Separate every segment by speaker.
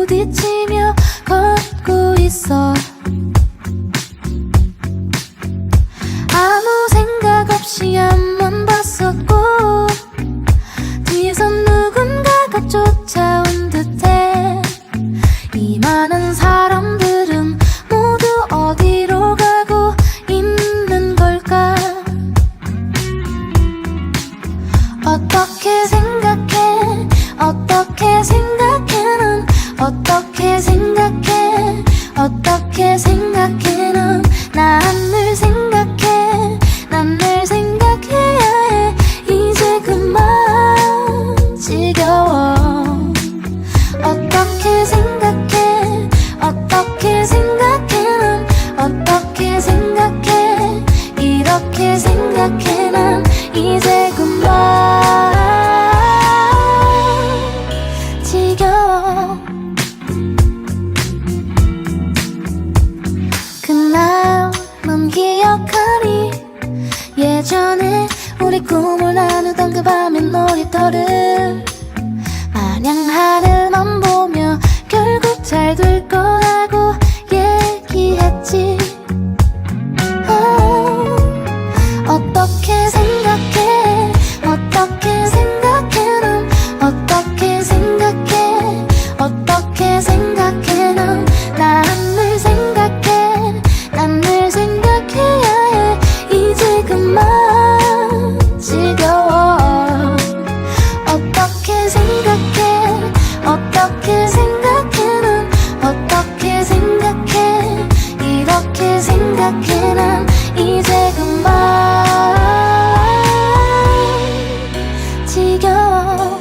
Speaker 1: 부딪히며 걷고 있어. 아무 생각 없이 한번 봤었고 뒤에선 누군가가 쫓아온 듯해. 이 많은 사람들은 모두 어디로 가고 있는 걸까? 어떻게 생각 어떻게 생각해? 어떻게 생각해? 난 어떻게 생각해? 이렇게 생각해. 난 이제 그만. 지겨워. 그날 넌 기억하니? 예전에 우리 꿈을 나누던 그 밤의 놀이터를 생각해 난 이제 그만 지겨워.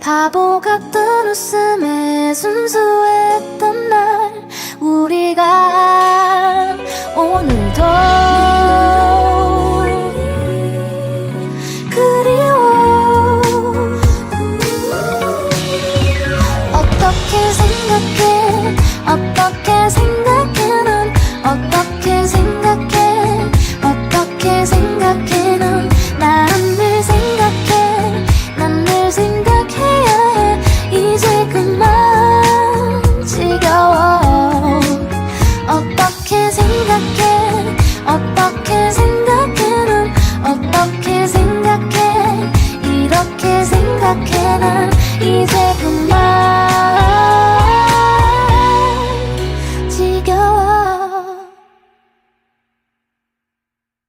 Speaker 1: 바보 같던 웃음에 순수했던 날 우리가 오늘도 어떻게 생각해